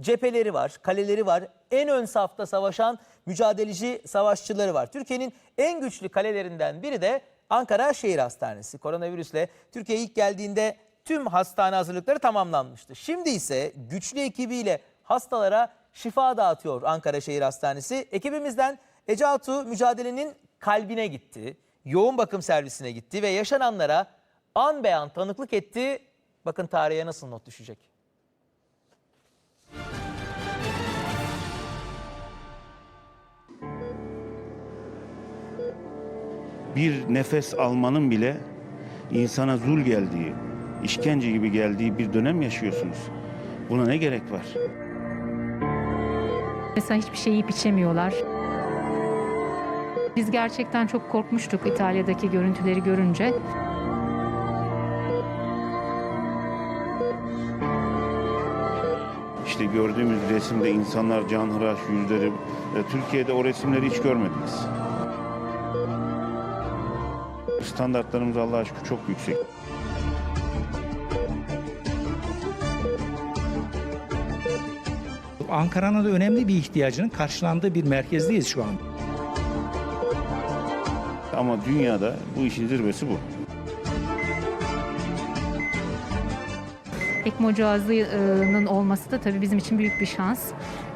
cepheleri var, kaleleri var. En ön safta savaşan mücadeleci savaşçıları var. Türkiye'nin en güçlü kalelerinden biri de Ankara Şehir Hastanesi. Koronavirüsle Türkiye ilk geldiğinde tüm hastane hazırlıkları tamamlanmıştı. Şimdi ise güçlü ekibiyle hastalara şifa dağıtıyor Ankara Şehir Hastanesi. Ekibimizden Ece Atu mücadelenin kalbine gitti. Yoğun bakım servisine gitti ve yaşananlara an beyan tanıklık etti. Bakın tarihe nasıl not düşecek. Bir nefes almanın bile insana zul geldiği, işkence gibi geldiği bir dönem yaşıyorsunuz. Buna ne gerek var? Mesela hiçbir şey yiyip içemiyorlar. Biz gerçekten çok korkmuştuk İtalya'daki görüntüleri görünce. İşte gördüğümüz resimde insanlar canhıraş yüzleri. e, Türkiye'de o resimleri hiç görmediniz. Standartlarımız Allah'a şükür çok yüksek. Ankara'nın da önemli bir ihtiyacının karşılandığı bir merkezdeyiz şu an. Ama dünyada bu işin zirvesi bu. ECMO cihazının olması da tabii bizim için büyük bir şans.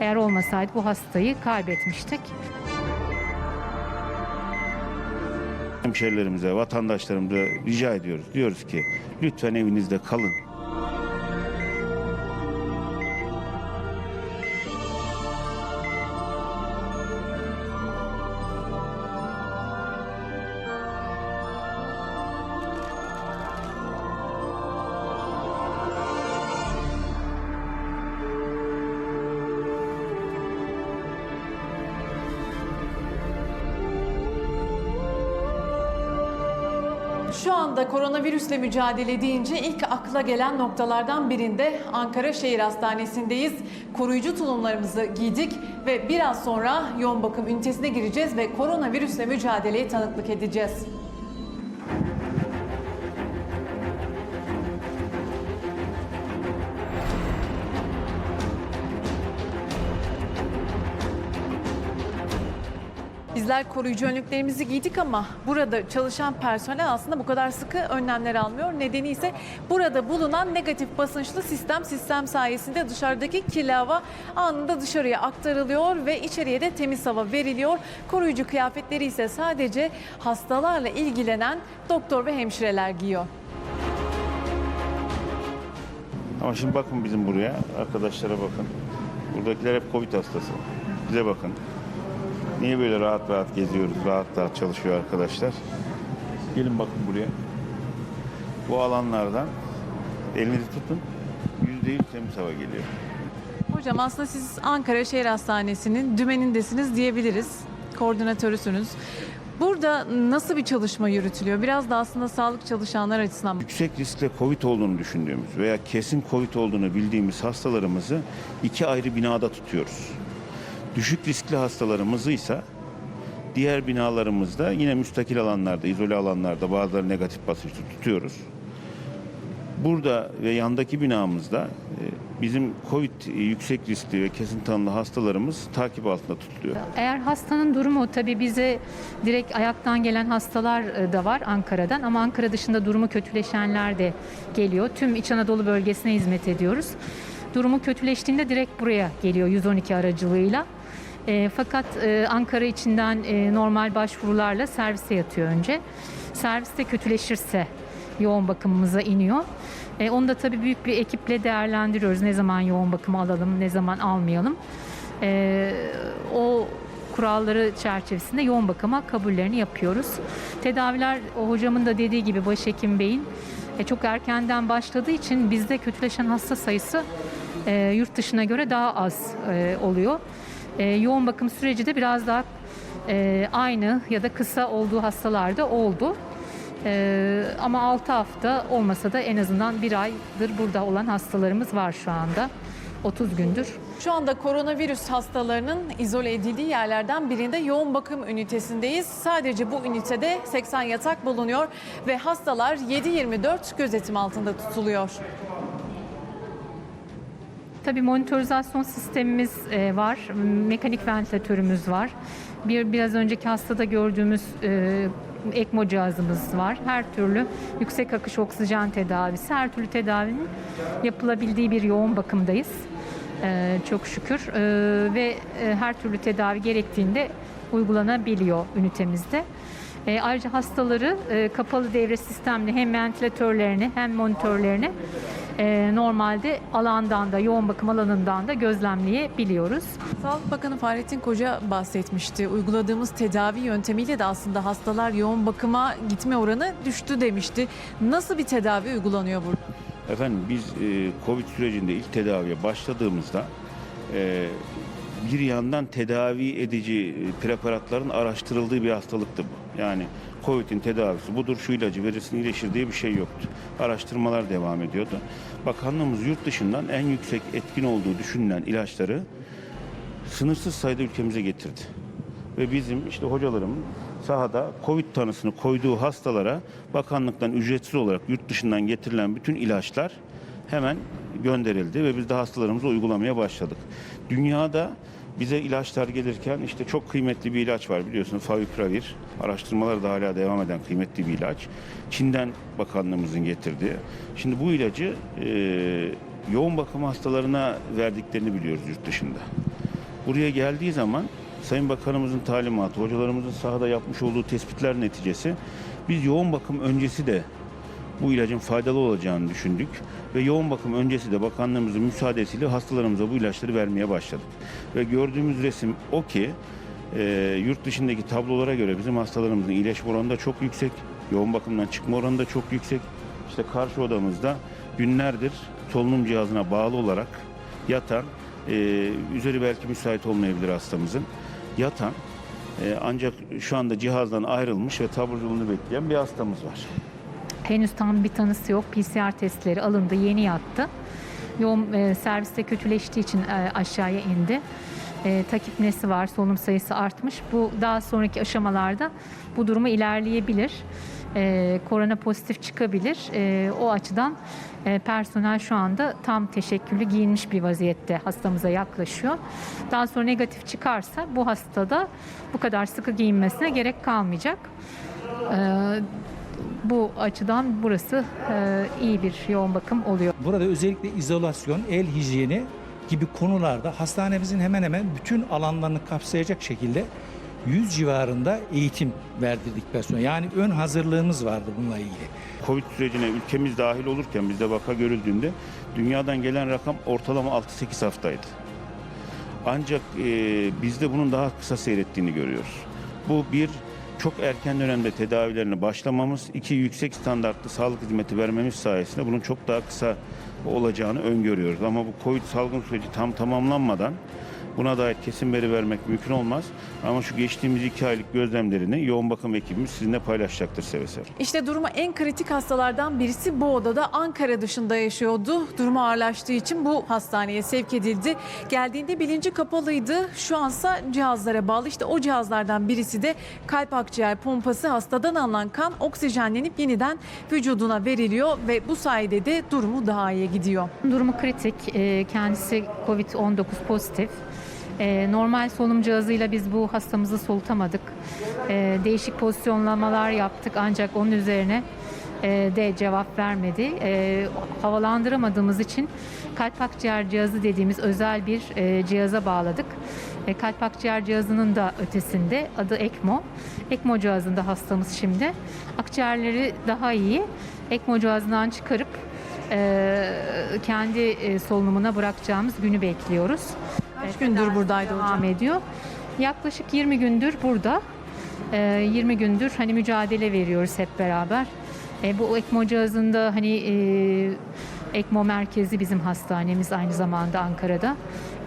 Eğer olmasaydı bu hastayı kaybetmiştik. Hemşerilerimize, vatandaşlarımıza rica ediyoruz. Diyoruz ki lütfen evinizde kalın. Şu anda koronavirüsle mücadele deyince ilk akla gelen noktalardan birinde Ankara Şehir Hastanesi'ndeyiz. Koruyucu tulumlarımızı giydik ve biraz sonra yoğun bakım ünitesine gireceğiz ve koronavirüsle mücadeleye tanıklık edeceğiz. Bizler koruyucu önlüklerimizi giydik ama burada çalışan personel aslında bu kadar sıkı önlemler almıyor. Nedeni ise burada bulunan negatif basınçlı sistem sistem sayesinde dışarıdaki kirli hava anında dışarıya aktarılıyor ve içeriye de temiz hava veriliyor. Koruyucu kıyafetleri ise sadece hastalarla ilgilenen doktor ve hemşireler giyiyor. Ama şimdi bakın bizim buraya, arkadaşlara bakın. Buradakiler hep Covid hastası. Bize bakın. Niye böyle rahat rahat geziyoruz, rahat rahat çalışıyor arkadaşlar? Gelin bakın buraya. Bu alanlardan elinizi tutun, yüzde yüz temiz hava geliyor. Hocam aslında siz Ankara Şehir Hastanesi'nin dümenindesiniz diyebiliriz. Koordinatörüsünüz. Burada nasıl bir çalışma yürütülüyor? Biraz da aslında sağlık çalışanlar açısından. Yüksek riskle Covid olduğunu düşündüğümüz veya kesin Covid olduğunu bildiğimiz hastalarımızı iki ayrı binada tutuyoruz. Düşük riskli hastalarımızı ise diğer binalarımızda yine müstakil alanlarda, izole alanlarda bazıları negatif basınçlı tutuyoruz. Burada ve yandaki binamızda e, bizim Covid yüksek riskli ve kesin tanılı hastalarımız takip altında tutuluyor. Eğer hastanın durumu tabii bize direkt ayaktan gelen hastalar e, da var Ankara'dan ama Ankara dışında durumu kötüleşenler de geliyor. Tüm İç Anadolu bölgesine hizmet ediyoruz. Durumu kötüleştiğinde direkt buraya geliyor 112 aracılığıyla. E, fakat e, Ankara içinden e, normal başvurularla servise yatıyor önce. Serviste kötüleşirse yoğun bakımımıza iniyor. E, onu da tabii büyük bir ekiple değerlendiriyoruz. Ne zaman yoğun bakıma alalım, ne zaman almayalım. E, o kuralları çerçevesinde yoğun bakıma kabullerini yapıyoruz. Tedaviler o hocamın da dediği gibi başhekim beyin e, çok erkenden başladığı için bizde kötüleşen hasta sayısı e, yurt dışına göre daha az e, oluyor. E, yoğun bakım süreci de biraz daha e, aynı ya da kısa olduğu hastalarda oldu. Ee, ama 6 hafta olmasa da en azından bir aydır burada olan hastalarımız var şu anda. 30 gündür. Şu anda koronavirüs hastalarının izole edildiği yerlerden birinde yoğun bakım ünitesindeyiz. Sadece bu ünitede 80 yatak bulunuyor ve hastalar 7-24 gözetim altında tutuluyor. Tabii monitorizasyon sistemimiz e, var, mekanik ventilatörümüz var. Bir biraz önceki hastada gördüğümüz e, ECMO cihazımız var. Her türlü yüksek akış oksijen tedavisi, her türlü tedavinin yapılabildiği bir yoğun bakımdayız. E, çok şükür E, ve her türlü tedavi gerektiğinde uygulanabiliyor ünitemizde. E, ayrıca hastaları e, kapalı devre sistemli hem ventilatörlerini hem monitörlerini e, normalde alandan da yoğun bakım alanından da gözlemleyebiliyoruz. Sağlık Bakanı Fahrettin Koca bahsetmişti. Uyguladığımız tedavi yöntemiyle de aslında hastalar yoğun bakıma gitme oranı düştü demişti. Nasıl bir tedavi uygulanıyor burada? Efendim biz e, Covid sürecinde ilk tedaviye başladığımızda e, bir yandan tedavi edici e, preparatların araştırıldığı bir hastalıktı bu. Yani Covid'in tedavisi budur, şu ilacı verirsin iyileşir diye bir şey yoktu. Araştırmalar devam ediyordu. Bakanlığımız yurt dışından en yüksek etkin olduğu düşünülen ilaçları sınırsız sayıda ülkemize getirdi. Ve bizim işte hocalarım sahada Covid tanısını koyduğu hastalara bakanlıktan ücretsiz olarak yurt dışından getirilen bütün ilaçlar hemen gönderildi ve biz de hastalarımıza uygulamaya başladık. Dünyada bize ilaçlar gelirken işte çok kıymetli bir ilaç var biliyorsun Favipiravir. Araştırmalar da hala devam eden kıymetli bir ilaç. Çin'den bakanlığımızın getirdiği. Şimdi bu ilacı e, yoğun bakım hastalarına verdiklerini biliyoruz yurt dışında. Buraya geldiği zaman Sayın Bakanımızın talimatı, hocalarımızın sahada yapmış olduğu tespitler neticesi biz yoğun bakım öncesi de bu ilacın faydalı olacağını düşündük ve yoğun bakım öncesi de bakanlığımızın müsaadesiyle hastalarımıza bu ilaçları vermeye başladık. Ve gördüğümüz resim o ki e, yurt dışındaki tablolara göre bizim hastalarımızın iyileşme oranı da çok yüksek, yoğun bakımdan çıkma oranı da çok yüksek. İşte karşı odamızda günlerdir solunum cihazına bağlı olarak yatan, e, üzeri belki müsait olmayabilir hastamızın, yatan e, ancak şu anda cihazdan ayrılmış ve taburculuğunu bekleyen bir hastamız var. Henüz tam bir tanısı yok. PCR testleri alındı, yeni yattı. Yoğun e, serviste kötüleştiği için e, aşağıya indi. E, takip nesi var, solunum sayısı artmış. Bu daha sonraki aşamalarda bu durumu ilerleyebilir. E, korona pozitif çıkabilir. E, o açıdan e, personel şu anda tam teşekküllü giyinmiş bir vaziyette hastamıza yaklaşıyor. Daha sonra negatif çıkarsa bu hastada bu kadar sıkı giyinmesine gerek kalmayacak. E, bu açıdan burası e, iyi bir yoğun bakım oluyor. Burada özellikle izolasyon, el hijyeni gibi konularda hastanemizin hemen hemen bütün alanlarını kapsayacak şekilde 100 civarında eğitim verdirdik personel. Yani ön hazırlığımız vardı bununla ilgili. Covid sürecine ülkemiz dahil olurken bizde vaka görüldüğünde dünyadan gelen rakam ortalama 6-8 haftaydı. Ancak e, bizde bunun daha kısa seyrettiğini görüyoruz. Bu bir çok erken dönemde tedavilerine başlamamız, iki yüksek standartlı sağlık hizmeti vermemiz sayesinde bunun çok daha kısa olacağını öngörüyoruz. Ama bu Covid salgın süreci tam tamamlanmadan buna dair kesin veri vermek mümkün olmaz. Ama şu geçtiğimiz iki aylık gözlemlerini yoğun bakım ekibimiz sizinle paylaşacaktır seve seve. İşte durumu en kritik hastalardan birisi bu odada Ankara dışında yaşıyordu. Durumu ağırlaştığı için bu hastaneye sevk edildi. Geldiğinde bilinci kapalıydı. Şu ansa cihazlara bağlı. İşte o cihazlardan birisi de kalp akciğer pompası hastadan alınan kan oksijenlenip yeniden vücuduna veriliyor ve bu sayede de durumu daha iyi gidiyor. Durumu kritik. E, Kendisi COVID-19 pozitif. E, Normal solunum cihazıyla biz bu hastamızı solutamadık. E, Değişik pozisyonlamalar yaptık ancak onun üzerine e, de cevap vermedi. E, Havalandıramadığımız için kalp akciğer cihazı dediğimiz özel bir e, cihaza bağladık. Kalp akciğer cihazının da ötesinde adı ECMO. ECMO cihazında hastamız şimdi. Akciğerleri daha iyi. ECMO cihazından çıkarıp e, kendi solunumuna bırakacağımız günü bekliyoruz. Kaç E, gündür buradaydı devam hocam? ediyor. Yaklaşık 20 gündür burada. E, 20 gündür hani mücadele veriyoruz hep beraber. E, bu ECMO cihazında hani e, ECMO merkezi bizim hastanemiz aynı zamanda Ankara'da.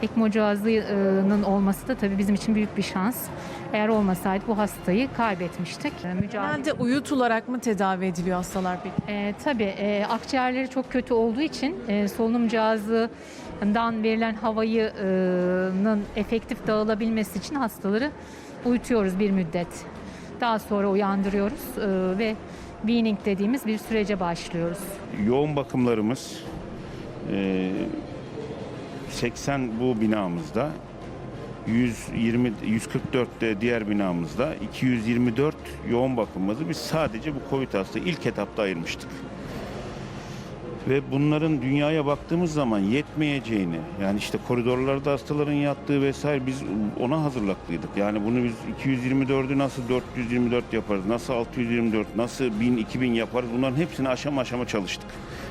ECMO cihazının olması da tabii bizim için büyük bir şans. Eğer olmasaydı bu hastayı kaybetmiştik. E, Mücadele Genelde uyutularak mı tedavi ediliyor hastalar peki? e, tabii e, akciğerleri çok kötü olduğu için e, solunum cihazından verilen havayının efektif dağılabilmesi için hastaları uyutuyoruz bir müddet. Daha sonra uyandırıyoruz e, ve weaning dediğimiz bir sürece başlıyoruz. yoğun bakımlarımız e, 80 bu binamızda, 120 144 de diğer binamızda, 224 yoğun bakımımızı biz sadece bu Covid hasta ilk etapta ayırmıştık. Ve bunların dünyaya baktığımız zaman yetmeyeceğini, yani işte koridorlarda hastaların yattığı vesaire biz ona hazırlaklıydık. Yani bunu biz 224'ü nasıl 424 yaparız, nasıl 624, nasıl 1000, 2000 yaparız bunların hepsini aşama aşama çalıştık.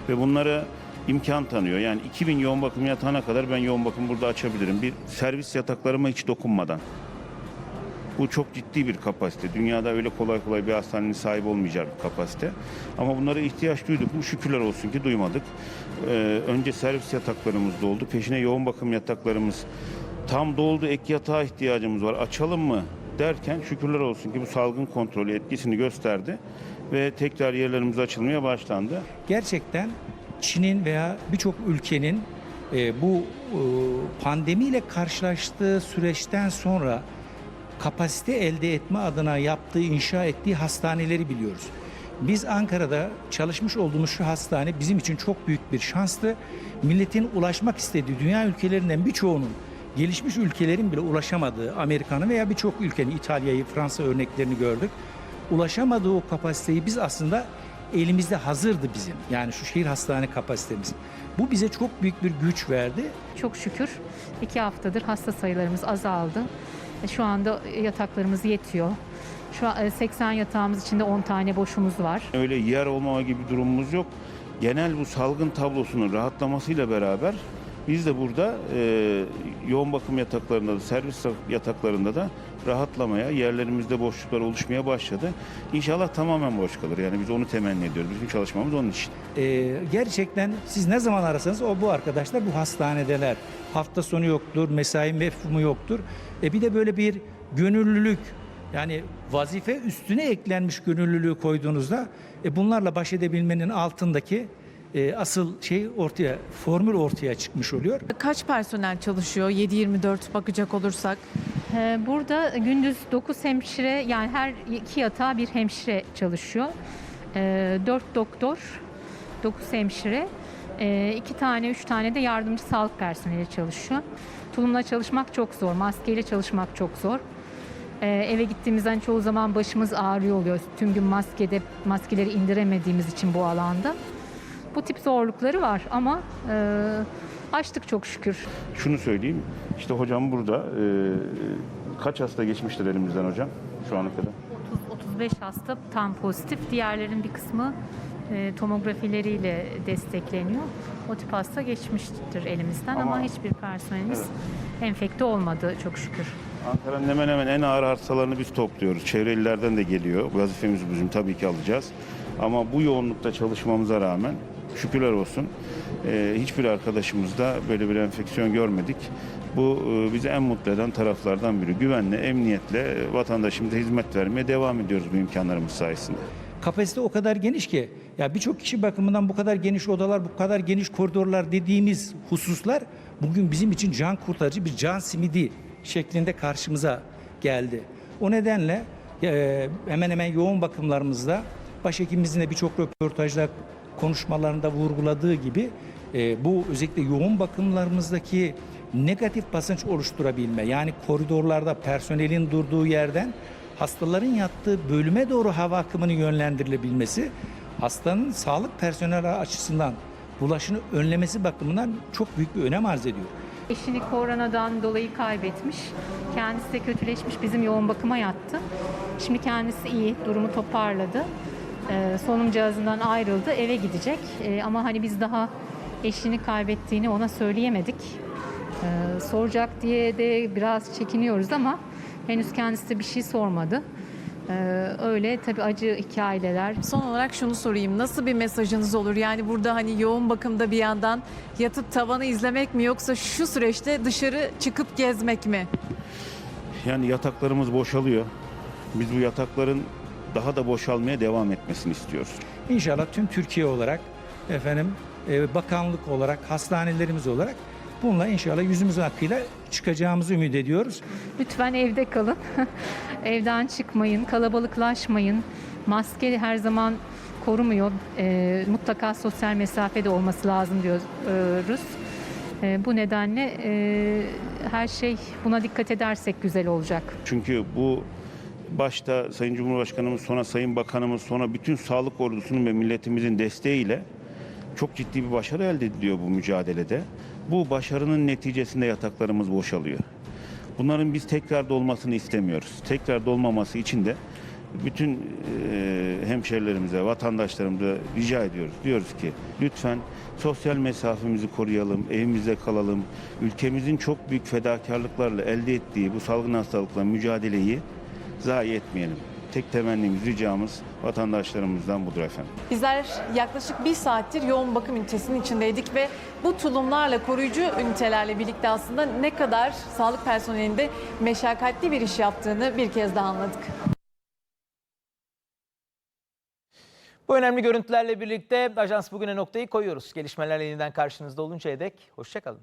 Ve bunları imkan tanıyor. Yani 2000 yoğun bakım yatağına kadar ben yoğun bakım burada açabilirim. Bir servis yataklarıma hiç dokunmadan. Bu çok ciddi bir kapasite. Dünyada öyle kolay kolay bir hastanenin sahibi olmayacağı bir kapasite. Ama bunlara ihtiyaç duyduk mu şükürler olsun ki duymadık. Ee, önce servis yataklarımız doldu. Peşine yoğun bakım yataklarımız tam doldu. Ek yatağa ihtiyacımız var. Açalım mı derken şükürler olsun ki bu salgın kontrolü etkisini gösterdi. Ve tekrar yerlerimiz açılmaya başlandı. gerçekten Çin'in veya birçok ülkenin e, bu e, pandemiyle karşılaştığı süreçten sonra kapasite elde etme adına yaptığı, inşa ettiği hastaneleri biliyoruz. Biz Ankara'da çalışmış olduğumuz şu hastane bizim için çok büyük bir şanstı. Milletin ulaşmak istediği dünya ülkelerinden birçoğunun gelişmiş ülkelerin bile ulaşamadığı Amerika'nın veya birçok ülkenin İtalya'yı, Fransa örneklerini gördük. Ulaşamadığı o kapasiteyi biz aslında elimizde hazırdı bizim. Yani şu şehir hastane kapasitemiz. Bu bize çok büyük bir güç verdi. Çok şükür iki haftadır hasta sayılarımız azaldı. E, Şu anda yataklarımız yetiyor. Şu an e, 80 yatağımız içinde 10 tane boşumuz var. Öyle yer olmama gibi durumumuz yok. Genel bu salgın tablosunun rahatlamasıyla beraber biz de burada e, yoğun bakım yataklarında da servis yataklarında da rahatlamaya, yerlerimizde boşluklar oluşmaya başladı. İnşallah tamamen boş kalır. Yani biz onu temenni ediyoruz. Bizim çalışmamız onun için. Ee, gerçekten siz ne zaman arasanız o bu arkadaşlar bu hastanedeler. Hafta sonu yoktur, mesai mefhumu yoktur. E bir de böyle bir gönüllülük yani vazife üstüne eklenmiş gönüllülüğü koyduğunuzda e bunlarla baş edebilmenin altındaki e, asıl şey ortaya, formül ortaya çıkmış oluyor. Kaç personel çalışıyor 7-24 bakacak olursak? Ee, Burada gündüz 9 hemşire yani her iki yatağa bir hemşire çalışıyor. 4 doktor, 9 hemşire, 2 tane 3 tane de yardımcı sağlık personeli çalışıyor. Tulumla çalışmak çok zor, maskeyle çalışmak çok zor. Ee, Eve gittiğimizden çoğu zaman başımız ağrıyor oluyor. Tüm gün maskede maskeleri indiremediğimiz için bu alanda. Bu tip zorlukları var ama e, açtık çok şükür. Şunu söyleyeyim. İşte hocam burada. E, kaç hasta geçmiştir elimizden hocam şu ana kadar? 30-35 hasta tam pozitif. Diğerlerin bir kısmı e, tomografileriyle destekleniyor. O tip hasta geçmiştir elimizden ama, Ama- hiçbir personelimiz enfekte olmadı çok şükür. Ankara'nın hemen hemen en ağır hastalarını biz topluyoruz. Çevre illerden de geliyor. Vazifemizi bizim tabii ki alacağız. Ama bu yoğunlukta çalışmamıza rağmen şükürler olsun e, hiçbir arkadaşımızda böyle bir enfeksiyon görmedik. Bu e, bizi en mutlu eden taraflardan biri. Güvenle, emniyetle e, vatandaşımıza hizmet vermeye devam ediyoruz bu imkanlarımız sayesinde. Kapasite o kadar geniş ki ya birçok kişi bakımından bu kadar geniş odalar, bu kadar geniş koridorlar dediğimiz hususlar bugün bizim için can kurtarıcı bir can simidi şeklinde karşımıza geldi. O nedenle e, hemen hemen yoğun bakımlarımızda başhekimimizin de birçok röportajda konuşmalarında vurguladığı gibi e, bu özellikle yoğun bakımlarımızdaki negatif basınç oluşturabilme yani koridorlarda personelin durduğu yerden hastaların yattığı bölüme doğru hava akımının yönlendirilebilmesi hastanın sağlık personeli açısından bulaşını önlemesi bakımından çok büyük bir önem arz ediyor. Eşini koronadan dolayı kaybetmiş. Kendisi de kötüleşmiş. Bizim yoğun bakıma yattı. Şimdi kendisi iyi. Durumu toparladı. Ee, solunum cihazından ayrıldı. Eve gidecek. Ee, ama hani biz daha eşini kaybettiğini ona söyleyemedik. Ee, soracak diye de biraz çekiniyoruz ama henüz kendisi de bir şey sormadı. Öyle tabii acı hikayeler. Son olarak şunu sorayım. Nasıl bir mesajınız olur? Yani burada hani yoğun bakımda bir yandan yatıp tavanı izlemek mi yoksa şu süreçte dışarı çıkıp gezmek mi? Yani yataklarımız boşalıyor. Biz bu yatakların daha da boşalmaya devam etmesini istiyoruz. İnşallah tüm Türkiye olarak efendim e, bakanlık olarak hastanelerimiz olarak bununla inşallah yüzümüzün hakkıyla çıkacağımızı ümit ediyoruz. Lütfen evde kalın. Evden çıkmayın, kalabalıklaşmayın. Maske her zaman korumuyor. Ee, mutlaka sosyal mesafede olması lazım diyoruz. E, bu nedenle e, her şey buna dikkat edersek güzel olacak. Çünkü bu başta Sayın Cumhurbaşkanımız, sonra Sayın Bakanımız, sonra bütün sağlık ordusunun ve milletimizin desteğiyle çok ciddi bir başarı elde ediliyor bu mücadelede. Bu başarının neticesinde yataklarımız boşalıyor. Bunların biz tekrar dolmasını istemiyoruz. Tekrar dolmaması için de bütün e, hemşerilerimize, vatandaşlarımıza rica ediyoruz. Diyoruz ki lütfen sosyal mesafemizi koruyalım, evimizde kalalım. Ülkemizin çok büyük fedakarlıklarla elde ettiği bu salgın hastalıkla mücadeleyi zayi etmeyelim. Tek temennimiz, ricamız vatandaşlarımızdan budur efendim. Bizler yaklaşık bir saattir yoğun bakım ünitesinin içindeydik ve bu tulumlarla, koruyucu ünitelerle birlikte aslında ne kadar sağlık personelinde meşakkatli bir iş yaptığını bir kez daha anladık. Bu önemli görüntülerle birlikte Ajans bugüne noktayı koyuyoruz. Gelişmelerle yeniden karşınızda oluncaya dek hoşçakalın.